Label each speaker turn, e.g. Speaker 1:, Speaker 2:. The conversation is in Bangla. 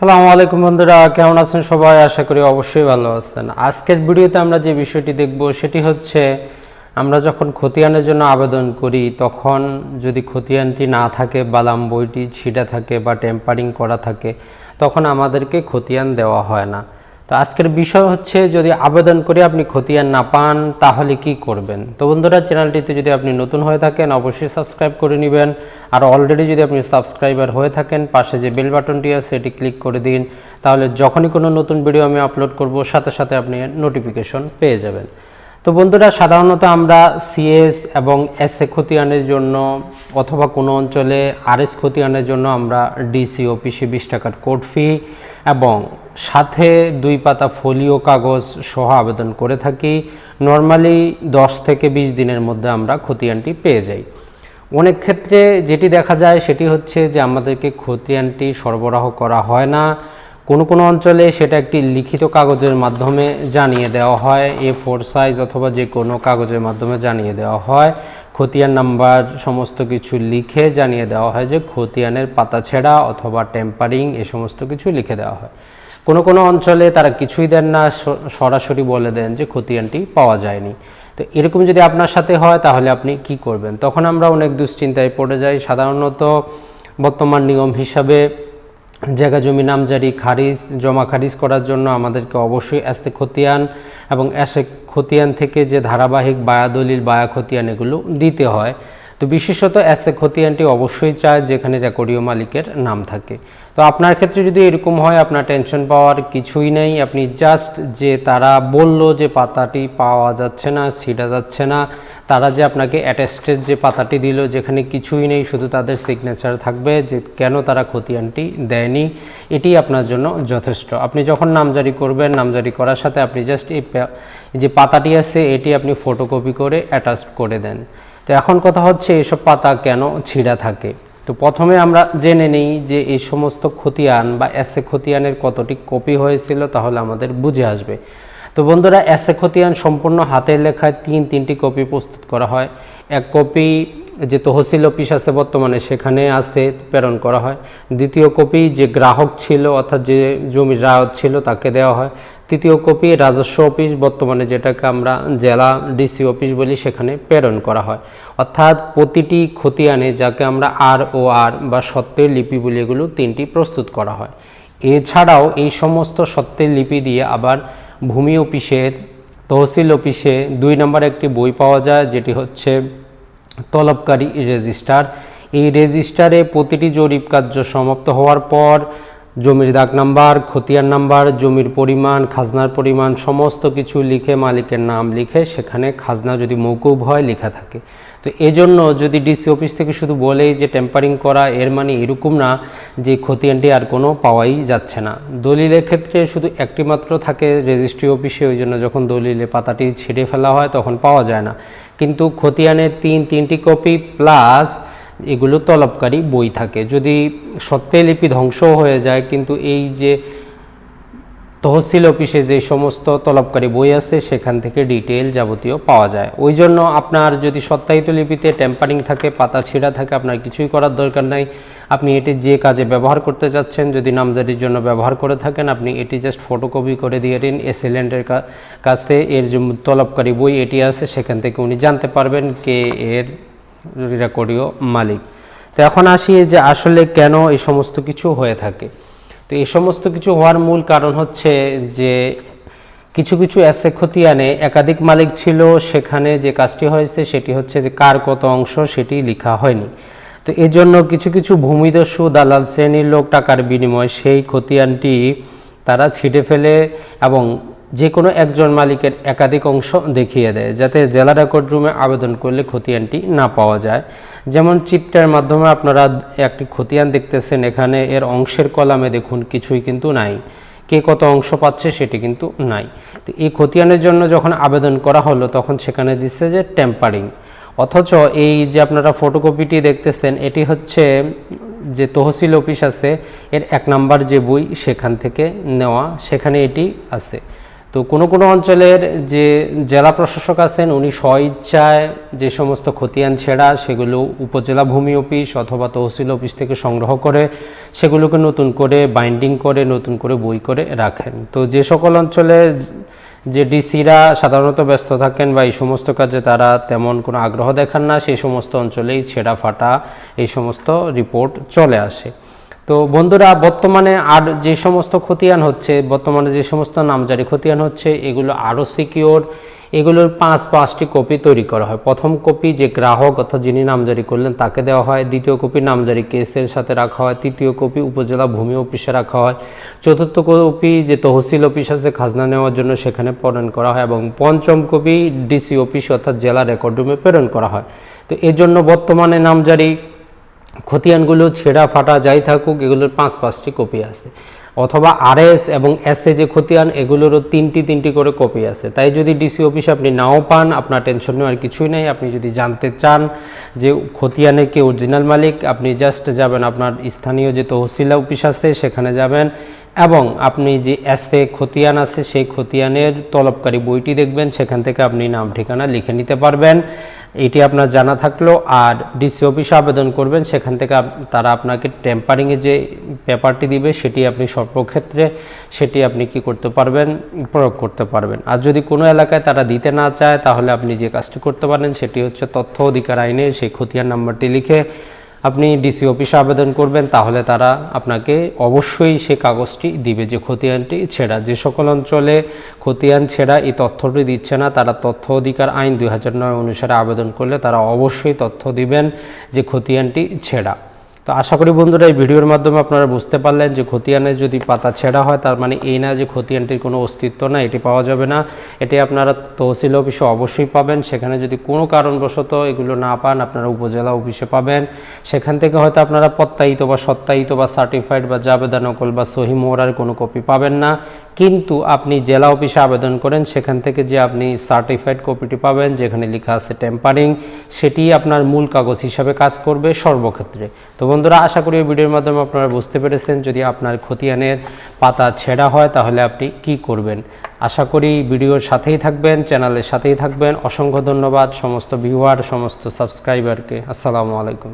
Speaker 1: সালামু আলাইকুম বন্ধুরা, কেমন আছেন সবাই? আশা করি অবশ্যই ভালো আছেন। আজকের ভিডিওতে আমরা যে বিষয়টি দেখব, সেটি হচ্ছে আমরা যখন খতিয়ানের জন্য আবেদন করি, তখন যদি খতিয়ানটি না থাকে বালাম বইটি ছিটা থাকে বা টেম্পারিং করা থাকে, তখন আমাদেরকে খতিয়ান দেওয়া হয় না। তো আজকের বিষয় হচ্ছে যদি আবেদন করে আপনি খতিয়ান না পান, তাহলে কি করবেন? তো বন্ধুরা, চ্যানেলটিতে যদি আপনি নতুন হয়ে থাকেন, অবশ্যই সাবস্ক্রাইব করে নেবেন। আর অলরেডি যদি আপনি সাবস্ক্রাইবার হয়ে থাকেন, পাশে যে বেল বাটনটি আছে, সেটি ক্লিক করে দিন। তাহলে যখনই কোনো নতুন ভিডিও আমি আপলোড করব, সাথে সাথে আপনি নোটিফিকেশন পেয়ে যাবেন। তো বন্ধুরা, সাধারণত আমরা সিএস এবং এস এ খতিয়ানের জন্য অথবা কোনো অঞ্চলে আর এস খতিয়ানের জন্য আমরা ডিসি অফিসে বিশ টাকার কোড ফি এবং সাথে দুই পাতা ফোলিও কাগজ সহ আবেদন করে থাকি। নর্মালি দশ থেকে বিশ দিনের মধ্যে আমরা খতিয়ানটি পেয়ে যাই। অনেক ক্ষেত্রে যেটি দেখা যায় সেটি হচ্ছে যে আমাদেরকে খতিয়ানটি সরবরাহ করা হয় না। কোনো কোনো অঞ্চলে সেটা একটি লিখিত কাগজের মাধ্যমে জানিয়ে দেওয়া হয় এ ফোর সাইজ অথবা যে কোনো কাগজের মাধ্যমে জানিয়ে দেওয়া হয়। খতিয়ান নাম্বার সমস্ত কিছু লিখে জানিয়ে দেওয়া হয় যে খতিয়ানের পাতা ছেঁড়া অথবা টেম্পারিং এ সমস্ত কিছু লিখে দেওয়া হয়। কোনো কোনো অঞ্চলে তারা কিছুই দেন না সরাসরি বলে দেন যে খতিয়ানটি পাওয়া যায়নি। তো এরকম যদি আপনার সাথে হয় তাহলে আপনি কি করবেন? তখন আমরা অনেক দুশ্চিন্তায় পড়ে যাই। সাধারণত বর্তমান নিয়ম হিসাবে জায়গা জমি নামজারি, খারিজ, জমা খারিজ করার জন্য আমাদেরকে অবশ্যই অ্যাস্তে খতিয়ান এবং অ্যাসে খতিয়ান থেকে যে ধারাবাহিক বায়া দলিল বায়া খতিয়ান এগুলো দিতে হয়। তো বিশেষত অ্যাসে খতিয়ানটি অবশ্যই চায় যেখানে রেকর্ডীয় মালিকের নাম থাকে। তো আপনার ক্ষেত্রে যদি এরকম হয়, আপনার টেনশন পাওয়ার কিছুই নেই, আপনি জাস্ট যে তারা বলল যে পাতাটি পাওয়া যাচ্ছে না ছিটা যাচ্ছে না তারা যে আপনাকে অ্যাটেস্টেড যে পাতাটি দিল, যেখানে কিছুই নেই, শুধু তাদের সিগনেচার থাকবে যে কেন তারা খতিয়ানটি দেয়নি, এটি আপনার জন্য যথেষ্ট। আপনি যখন নামজারি করবেন, নামজারি করার সাথে আপনি জাস্ট এই যে পাতাটি আছে, এটি আপনি ফটোকপি করে অ্যাটাচ করে দেন। তো এখন কথা হচ্ছে, এসব পাতা কেন ছিঁড়া থাকে? তো প্রথমে আমরা জেনে নিই যে এই সমস্ত খতিয়ান বা এসে খতিয়ানের কতটি কপি হয়েছিল, তাহলে আমাদের বুঝে আসবে। তো বন্ধুরা, এসে খতিয়ান সম্পূর্ণ হাতের লেখায় তিন, তিনটি কপি প্রস্তুত করা হয়। এক কপি যে তহসিল অফিস আছে বর্তমানে, সেখানে আসতে প্রেরণ করা হয়। দ্বিতীয় কপি যে গ্রাহক ছিল, অর্থাৎ যে জমির রায়ত ছিল, তাকে দেওয়া হয়। তৃতীয় কপি রাজস্ব অফিস, বর্তমানে যেটাকে আমরা জেলা ডিসি অফিস বলি, সেখানে প্রেরণ করা হয়। অর্থাৎ প্রতিটি খতিয়ানে যাকে আমরা আর ও আর বা সত্যের লিপি বলি, এগুলো তিনটি প্রস্তুত করা হয়। এছাড়াও এই সমস্ত সত্যের লিপি দিয়ে আবার ভূমি অফিসের তহসিল অফিসে দুই নম্বর একটি বই পাওয়া যায়, যেটি হচ্ছে তলবকারী রেজিস্টার। এই রেজিস্টারে প্রতিটি জরিপ কার্য সমাপ্ত হওয়ার পর জমির দাগ নাম্বার, খতিয়ান নাম্বার, জমির পরিমাণ, খাজনার পরিমাণ, সমস্ত কিছু লিখে মালিকের নাম লিখে সেখানে খাজনা যদি মৌকুব হয়, লেখা থাকে। তো এজন্য যদি ডিসি অফিস থেকে শুধু বলেই যে টেম্পারিং করা, এর মানে এরকম না যে খতিয়ানটি আর কোনো পাওয়াই যাচ্ছে না। দলিলের ক্ষেত্রে শুধু একটি মাত্র থাকে রেজিস্ট্রি অফিসে, ওই জন্য যখন দলিলে পাতাটি ছিঁড়ে ফেলা হয়, তখন পাওয়া যায় না। কিন্তু খতিয়ানের তিন, তিনটি কপি, প্লাস এগুলো তলবকারী বই থাকে। যদি সত্যে লিপি ধ্বংস হয়ে যায়, কিন্তু এই যে তহসিল অফিসে যে সমস্ত তলবকারী বই আছে, সেখান থেকে ডিটেল যাবতীয় পাওয়া যায়। ওই জন্য আপনার যদি সত্যায়িত লিপিতে টেম্পারিং থাকে, পাতা ছিঁড়া থাকে, আপনার কিছুই করার দরকার নাই। আপনি এটি যে কাজে ব্যবহার করতে যাচ্ছেন, যদি নামজারির জন্য ব্যবহার করে থাকেন, আপনি এটি জাস্ট ফটোকপি করে দিয়ে দিন। এসিলেন্টের কাছে এর যে তলবকারী বই এটি আছে, সেখান থেকে উনি জানতে পারবেন কে এর রেকর্ডীয় মালিক। তো এখন আসি যে আসলে কেন এই সমস্ত কিছু হয়ে থাকে। তো এই সমস্ত কিছু হওয়ার মূল কারণ হচ্ছে যে কিছু কিছু অ্যাসে খতিয়ানে একাধিক মালিক ছিল, সেখানে যে কাজটি হয়েছে সেটি হচ্ছে যে কার কত অংশ সেটি লেখা হয়নি। তো এই জন্য কিছু কিছু ভূমিদস্যু, দালাল শ্রেণির লোক টাকার বিনিময়ে সেই খতিয়ানটি তারা ছিটে ফেলে এবং যে কোনো একজন মালিকের একাধিক অংশ দেখিয়ে দেয়, যাতে জেলা রেকর্ড রুমে আবেদন করলে খতিয়ানটি না পাওয়া যায়। যেমন চিত্রের মাধ্যমে আপনারা একটি খতিয়ান দেখতেছেন, এখানে এর অংশের কলামে দেখুন, কিছুই কিন্তু নাই। কে কত অংশ পাচ্ছে সেটি কিন্তু নাই। তো এই খতিয়ানের জন্য যখন আবেদন করা হলো, তখন সেখানে দিচ্ছে যে টেম্পারিং। অথচ এই যে আপনারা ফটোকপিটি দেখতেছেন, এটি হচ্ছে যে তহসিল অফিস আছে, এর এক নাম্বার যে বই সেখান থেকে নেওয়া, সেখানে এটি আছে। তো কোনো কোনো অঞ্চলের যে জেলা প্রশাসক আছেন, উনি স্বইচ্ছায় যে সমস্ত খতিয়ান ছেঁড়া সেগুলো উপজেলা ভূমি অফিস অথবা তহসিল অফিস থেকে সংগ্রহ করে সেগুলোকে নতুন করে বাইন্ডিং করে, নতুন করে বই করে রাখেন। তো যে সকল অঞ্চলে যে ডিসিরা সাধারণত ব্যস্ত থাকেন বা এই সমস্ত কাজে তারা তেমন কোনো আগ্রহ দেখান না, সেই সমস্ত অঞ্চলেই ছেঁড়া ফাটা এই সমস্ত রিপোর্ট চলে আসে। তো বন্ধুরা, বর্তমানে আর যে সমস্ত খতিয়ান হচ্ছে, বর্তমানে যে সমস্ত নামজারি খতিয়ান হচ্ছে, এগুলো আরও সিকিওর এগুলোর পাঁচ পাঁচটি কপি তৈরি করা হয়। প্রথম কপি যে গ্রাহক অর্থাৎ যিনি নামজারি করলেন, তাকে দেওয়া হয়। দ্বিতীয় কপি নামজারি কেসের সাথে রাখা হয়। তৃতীয় কপি উপজেলা ভূমি অফিসে রাখা হয়। চতুর্থ কপি যে তহসিল অফিস আছে, খাজনা নেওয়ার জন্য সেখানে প্রেরণ করা হয় এবং পঞ্চম কপি ডিসি অফিস অর্থাৎ জেলা রেকর্ড রুমে প্রেরণ করা হয়। তো এর জন্য বর্তমানে নামজারি খতিয়ানগুলো ছেঁড়া ফাটা যাই থাকুক, এগুলোর পাঁচ পাঁচটি কপি আছে। অথবা আরএস এবং এসএ যে খতিয়ান এগুলোরও তিনটি তিনটি করে কপি আছে। তাই যদি ডিসি অফিসে আপনি নাও পান, আপনার টেনশন নেওয়ার কিছুই নেই। আপনি যদি জানতে চান যে খতিয়ানে কে অরিজিনাল মালিক, আপনি জাস্ট যাবেন আপনার স্থানীয় যে তহসিল অফিস আছে, সেখানে যাবেন এবং আপনি যে এসে খতিয়ান আছে, সেই খতিয়ানের তলবকারী বইটি দেখবেন। সেখান থেকে আপনি নাম ঠিকানা লিখে নিতে পারবেন। এটি আপনার জানা থাকল, আর ডিসি অফিসে আবেদন করবেন, সেখান থেকে তারা আপনাকে টেম্পারিংয়ে যে পেপারটি দিবে, সেটি আপনি সর্বক্ষেত্রে সেটি আপনি কি করতে পারবেন, প্রয়োগ করতে পারবেন। আর যদি কোনো এলাকায় তারা দিতে না চায়, তাহলে আপনি যে কাজটি করতে পারেন, সেটি হচ্ছে তথ্য অধিকার আইনে সেই খতিয়ান নাম্বারটি লিখে আপনি ডিসি অফিসে আবেদন করবেন, তাহলে তারা আপনাকে অবশ্যই সে কাগজটি দিবে যে খতিয়ানটি ছেড়া। যে সকল অঞ্চলে খতিয়ান ছেড়া, এই তথ্যটি দিচ্ছে না, তারা তথ্য অধিকার আইন দুই হাজার নয় অনুসারে আবেদন করলে তারা অবশ্যই তথ্য দিবেন যে খতিয়ানটি ছেঁড়া। তো আশা করি বন্ধুরা এই ভিডিওর মাধ্যমে আপনারা বুঝতে পারলেন যে খতিয়ানের যদি পাতা ছেঁড়া হয়, তার মানে এই না যে খতিয়ানটির কোনো অস্তিত্ব না এটি পাওয়া যাবে না। এটি আপনারা তহসিল অফিসে অবশ্যই পাবেন। সেখানে যদি কোনো কারণবশত এগুলো না পান, আপনারা উপজেলা অফিসে পাবেন। সেখান থেকে হয়তো আপনারা প্রত্যায়িত বা সত্যায়িত বা সার্টিফাইড বা জাবেদা নকল বা সহি মোহরার কোনো কপি পাবেন না। কিন্তু আপনি জেলা অফিসে আবেদন করেন, সেখান থেকে যে আপনি সার্টিফাইড কপিটি পাবেন, যেখানে লেখা আছে টেম্পারিং সেটি আপনার মূল কাগজ হিসাবে কাজ করবে সর্বক্ষেত্রে। তো বন্ধুরা, আশা করি ভিডিওর মাধ্যমে আপনারা বুঝতে পেরেছেন যদি আপনার খতিয়ানের পাতা ছেঁড়া হয়, তাহলে আপনি কি করবেন? আশা করি ভিডিওর সাথেই থাকবেন, চ্যানেলের সাথেই থাকবেন। অসংখ্য ধন্যবাদ, সমস্ত ভিউয়ার সমস্ত সাবস্ক্রাইবারকে আসসালামু আলাইকুম।